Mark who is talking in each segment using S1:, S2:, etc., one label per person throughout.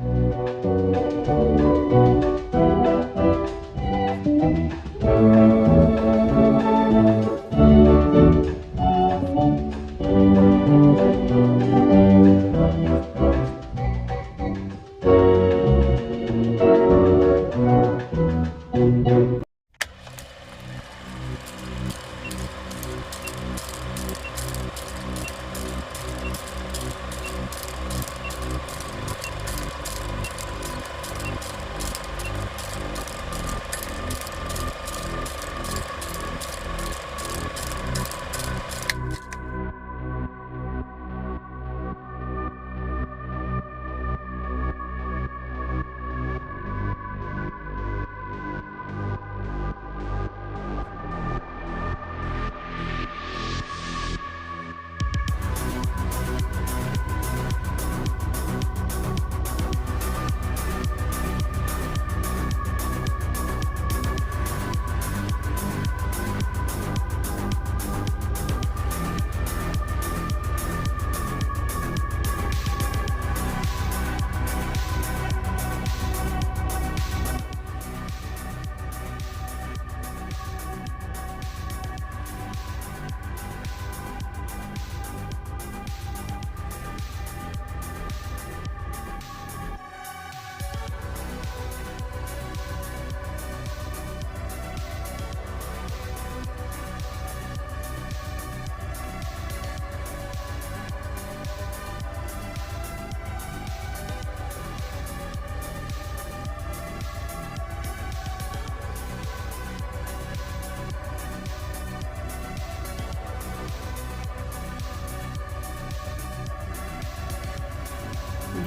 S1: Thank you.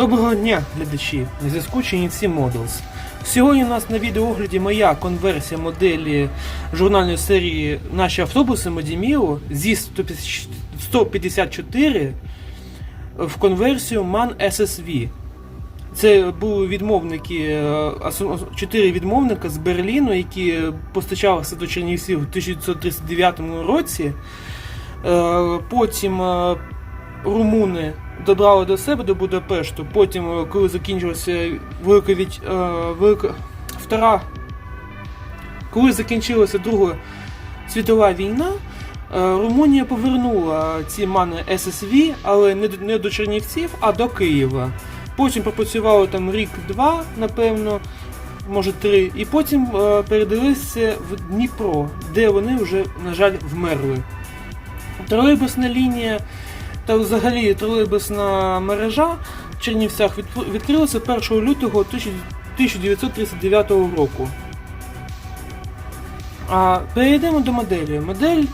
S1: Доброго дня, глядачі! На зв'язку Чинівці Models. Сьогодні у нас на відеоогляді моя конверсія моделі журнальної серії Наші автобуси Модіміо зі 154 в конверсію MAN SSV. Це були відмовники, е, ас- чотири відмовника з Берліну, які постачалися до Чернівців у 1939 році. Е, Потім е, румуни добрали до себе до Будапешту. Потім, е, коли закінчилася Велика Віч... е, Велика Втора, коли закінчилася Друга світова війна, е, Румунія повернула ці мани ССВ, але не до, Чернівців, а до Києва. Потім пропрацювали там рік-два, напевно, може три, і потім передалися в Дніпро, де вони вже, на жаль, вмерли. Тролейбусна лінія та взагалі тролейбусна мережа в Чернівцях відкрилася 1 лютого 1939 року. А перейдемо до моделі. Модель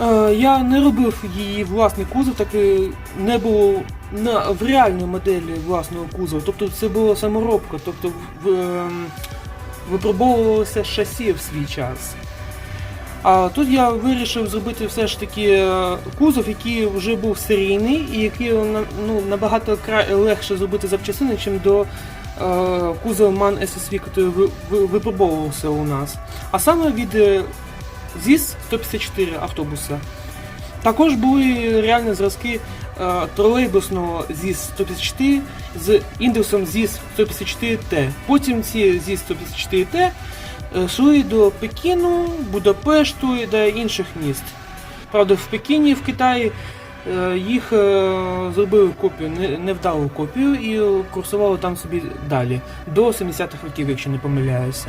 S1: е, я не робив її власний кузов, так і не було на, в реальній моделі власного кузова. Тобто це була саморобка, тобто ем, випробовувалося шасі в свій час. А тут я вирішив зробити все ж таки е, кузов, який вже був серійний і який е, ну, набагато легше зробити запчастини, ніж до е, кузова MAN SSV, який випробовувався у нас. А саме від ЗІС-154 автобуса. Також були реальні зразки тролейбусного ЗІС-154 з індексом ЗІС-154Т. Потім ці ЗІС-154Т Е, Шли до Пекіну, Будапешту і до інших міст. Правда, в Пекіні в Китаї е, їх е, зробили копію, невдалу копію і курсували там собі далі, до 70-х років, якщо не помиляюся.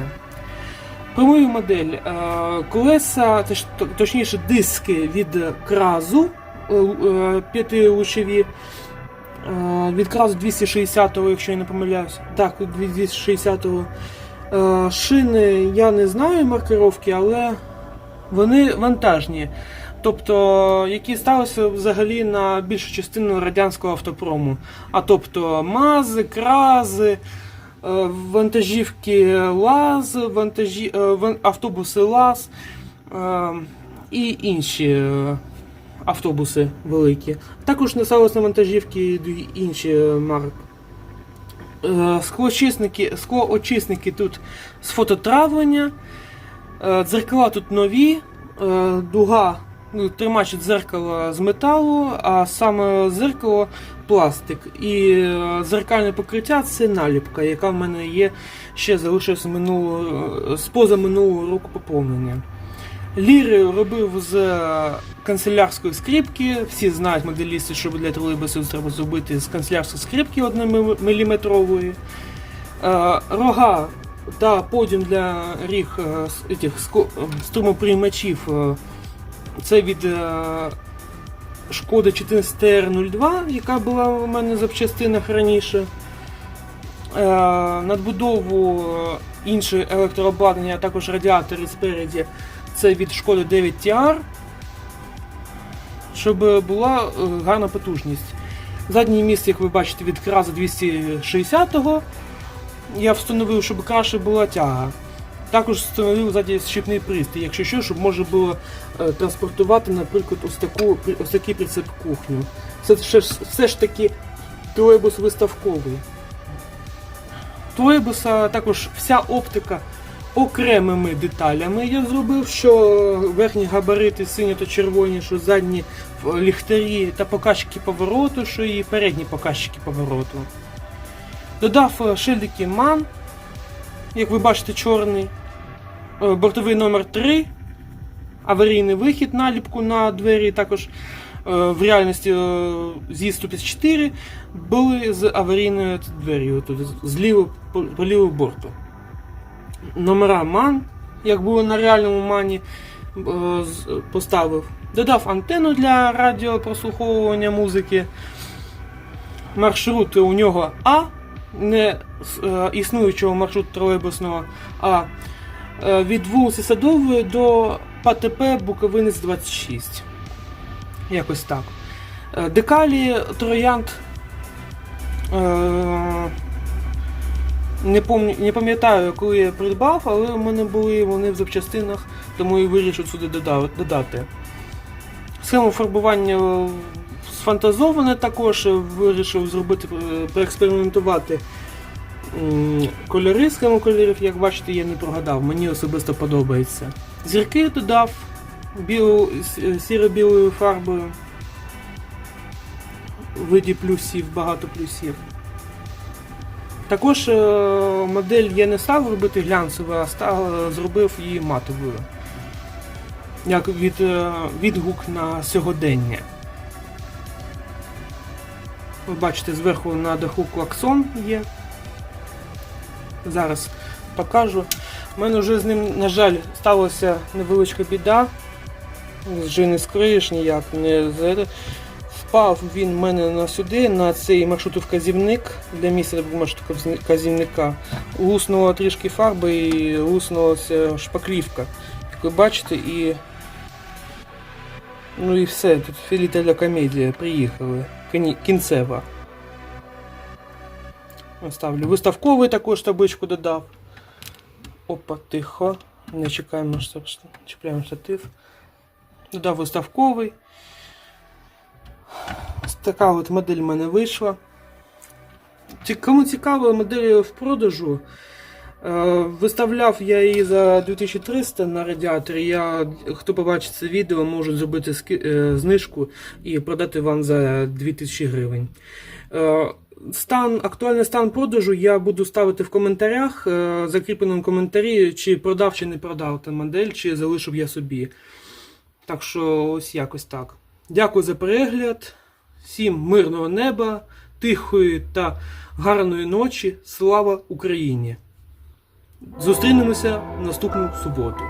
S1: Прямою модель колеса, точніше, диски від кразу п'ятилучові, від кразу 260-го, якщо я не помиляюся. Так, 260-го. Е, Шини я не знаю маркировки, але вони вантажні. Тобто, які сталися взагалі на більшу частину радянського автопрому. А тобто мази, крази, е, вантажівки ЛАЗ, вантажі, е, автобуси ЛАЗ і інші автобуси великі. Також несалися на вантажівки інші марки. Е, Склоочисники, склоочисники тут з фототравлення. Е, Дзеркала тут нові. Е, Дуга, ну, тримач з металу, а саме дзеркало пластик. І е, зеркальне покриття це наліпка, яка в мене є ще залишилась з минулого з позаминулого року поповнення. Ліри робив з е, канцелярської скрипки. Всі знають моделісти, що для тролейбусу треба зробити з канцелярської скрипки 1 мм. Рога та подіум для ріг е, е, струмоприймачів. е, Це від е, Шкода 14TR02, яка була у мене в запчастинах раніше. Е, Надбудову е, інше електрообладнання, а також радіатори спереді. Це від Шкоди 9 TR, щоб була е, гарна потужність. Заднє місце, як ви бачите, від Краза 260-го. Я встановив, щоб краще була тяга. Також встановив ззаді щіпний пристрій, якщо що, щоб можна було е, транспортувати, наприклад, ось, таку, ось такий прицеп кухню. Це все, все ж таки тролейбус виставковий. Тролейбуса також вся оптика окремими деталями я зробив, що верхні габарити сині та червоні, що задні ліхтарі та показчики повороту, що і передні показчики повороту. Додав е, шильдики MAN, як ви бачите, чорний, е, бортовий номер 3, аварійний вихід, наліпку на двері, також е, в реальності зі 154 були з аварійною двер'ю, тут з лівого по, лівому борту. Номера MAN, як було на реальному мані, е, поставив. Додав антенну для радіопрослуховування музики. Маршрут у нього А, не е, існуючого маршруту тролейбусного, а е, від вулиці Садової до ПТП Буковинець 26. Якось так. Декалі Троянд. Е, не, пам'ятаю, не пам'ятаю, коли я придбав, але в мене були вони в запчастинах, тому і вирішив сюди додати. Схему фарбування сфантазоване також, е, вирішив зробити, е, проекспериментувати кольори, схему кольорів, як бачите, я не прогадав, мені особисто подобається. Зірки додав білу, сіро-білою фарбою. В виді плюсів, багато плюсів. Також е, модель я не став робити глянцевою, а став, зробив її матовою. Як від, е, відгук на сьогодення. Ви бачите, зверху на даху клаксон є. Зараз покажу. У мене вже з ним, на жаль, сталася невеличка біда. Вже не скриєш ніяк, не Впав він в мене на сюди, на цей маршрутовказівник для місця маршрутовказівника. Луснула трішки фарби і луснулася шпаклівка. Як ви бачите, і. Ну і все, тут філітеля комедія приїхали. Кінцева. Оставлю. Виставковий також табличку додав. Опа, тихо. Не чекаємо, що чіпляємо штатив. Додав виставковий. Ось така от модель в мене вийшла. Кому цікаво, модель в продажу. Е, Виставляв я її за 2300 на радіаторі. Я, хто побачить це відео, можу зробити е, знижку і продати вам за 2000 гривень. Е, Стан, актуальний стан продажу я буду ставити в коментарях, закріпленому коментарі, чи продав, чи не продав та модель, чи залишив я собі. Так що ось якось так. Дякую за перегляд. Всім мирного неба, тихої та гарної ночі. Слава Україні! Зустрінемося в наступну суботу.